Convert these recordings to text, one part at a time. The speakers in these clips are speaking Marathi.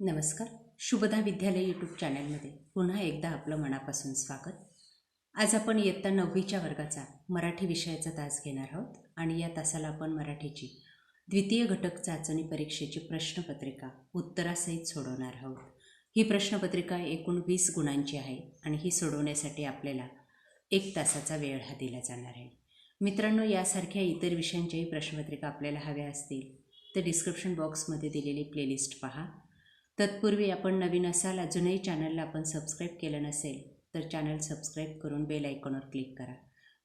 नमस्कार. शुभदा विद्यालय यूट्यूब चॅनलमध्ये पुन्हा एकदा आपलं मनापासून स्वागत. आज आपण इयत्ता नववीच्या वर्गाचा मराठी विषयाचा तास घेणार आहोत आणि या तासाला आपण मराठीची द्वितीय घटक चाचणी परीक्षेची प्रश्नपत्रिका उत्तरासहित सोडवणार आहोत. ही प्रश्नपत्रिका एकूण वीस गुणांची आहे आणि ही सोडवण्यासाठी आपल्याला एक तासाचा वेळ हा दिला जाणार आहे. मित्रांनो यासारख्या इतर विषयांच्याही प्रश्नपत्रिका आपल्याला हव्या असतील तर डिस्क्रिप्शन बॉक्समध्ये दिलेली प्लेलिस्ट पहा. तत्पूर्वी आपण नवीन असाल अजूनही चॅनलला आपण सबस्क्राईब केलं नसेल तर चॅनल सबस्क्राईब करून बेल आयकॉनवर क्लिक करा.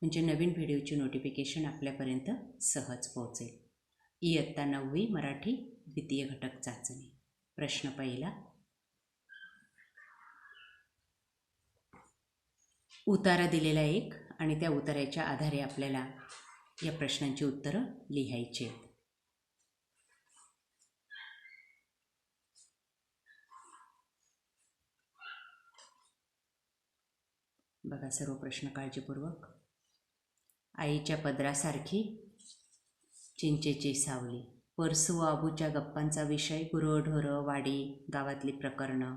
म्हणजे नवीन व्हिडिओची नोटिफिकेशन आपल्यापर्यंत सहज पोहोचेल. इयत्ता नववी मराठी द्वितीय घटक चाचणी. प्रश्न पहिला. उतारा दिलेला एक आणि त्या उताराच्या आधारे आपल्याला या प्रश्नांची उत्तरं लिहायची आहेत. बघा सर्व प्रश्न काळजीपूर्वक. आईच्या पदरासारखी चिंचेची सावली. परसू व आबूच्या गप्पांचा विषय गुरंढोरं वाडी गावातली प्रकरणं.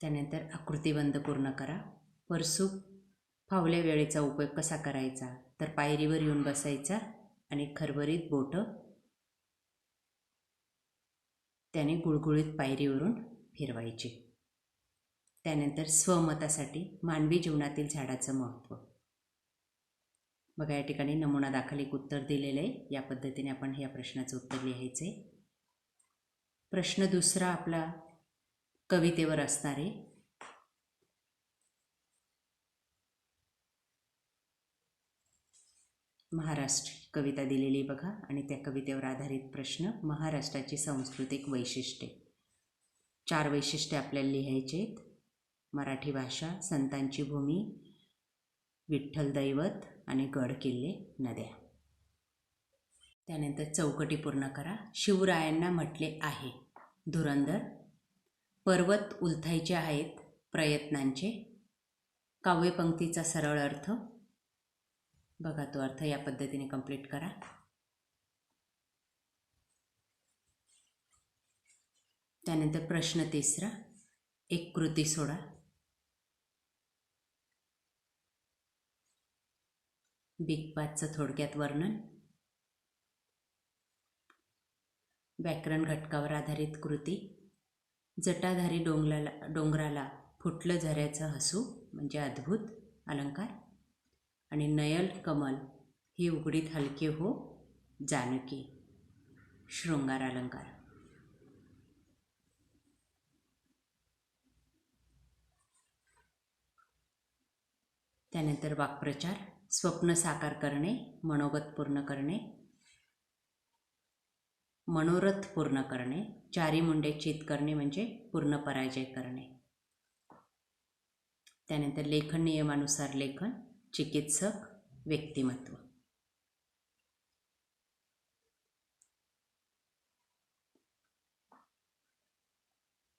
त्यानंतर आकृतीबंध पूर्ण करा. परसू फावल्या वेळेचा उपयोग कसा करायचा? तर पायरीवर येऊन बसायचा आणि खरबरीत बोटं त्याने गुळगुळीत पायरीवरून फिरवायची. त्यानंतर स्वमतासाठी मानवी जीवनातील झाडाचं महत्त्व. बघा या ठिकाणी नमुना दाखल एक उत्तर दिलेलं आहे. या पद्धतीने आपण या प्रश्नाचं उत्तर लिहायचं आहे प्रश्न दुसरा आपला कवितेवर असणार आहे. महाराष्ट्र कविता दिलेली आहे बघा आणि त्या कवितेवर आधारित प्रश्न महाराष्ट्राची सांस्कृतिक वैशिष्ट्ये. चार वैशिष्ट्ये आपल्याला लिहायचे आहेत मराठी भाषा संतांची भूमी विठ्ठल दैवत आणि गड किल्ले नद्या. त्यानंतर चौकटी पूर्ण करा. शिवरायांना म्हटले आहे धुरंधर पर्वत उलथायचे आहेत प्रयत्नांचे. काव्यपंक्तीचा सरळ अर्थ. बघा तो अर्थ या पद्धतीने कंप्लीट करा. त्यानंतर प्रश्न तिसरा. एक कृती सोडा. बिग पाचचं थोडक्यात वर्णन. व्याकरण घटकावर आधारित कृती. जटाधारी डोंगराला डोंगराला फुटलं झऱ्याचं हसू म्हणजे अद्भुत अलंकार. आणि नयल कमल ही उघडीत हलके हो जानकी शृंगार अलंकार. त्यानंतर वाक्प्रचार. स्वप्न साकार करणे मनोगत पूर्ण करणे मनोरथ पूर्ण करणे चारी मुंडे चित करणे म्हणजे पूर्ण पराजय करणे. त्यानंतर लेखन नियमानुसार लेखन चिकित्सक व्यक्तिमत्व.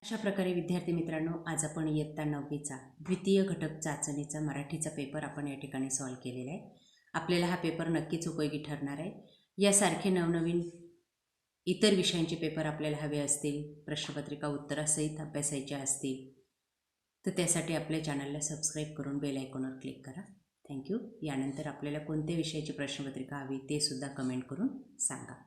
अशा प्रकारे विद्यार्थी मित्रांनो आज आपण इयत्ता नववीचा द्वितीय घटक चाचणीचा मराठीचा पेपर आपण या ठिकाणी सॉल्व केलेला आहे. आपल्याला हा पेपर नक्कीच उपयोगी ठरणार आहे. यासारखे नवनवीन इतर विषयांचे पेपर आपल्याला हवे असतील प्रश्नपत्रिका उत्तरासहित अभ्यासायच्या असतील तर त्यासाठी आपल्या चॅनलला सबस्क्राईब करून बेल आयकॉनवर क्लिक करा. थँक्यू यानंतर आपल्याला कोणत्या विषयाची प्रश्नपत्रिका हवी ते सुद्धा कमेंट करून सांगा.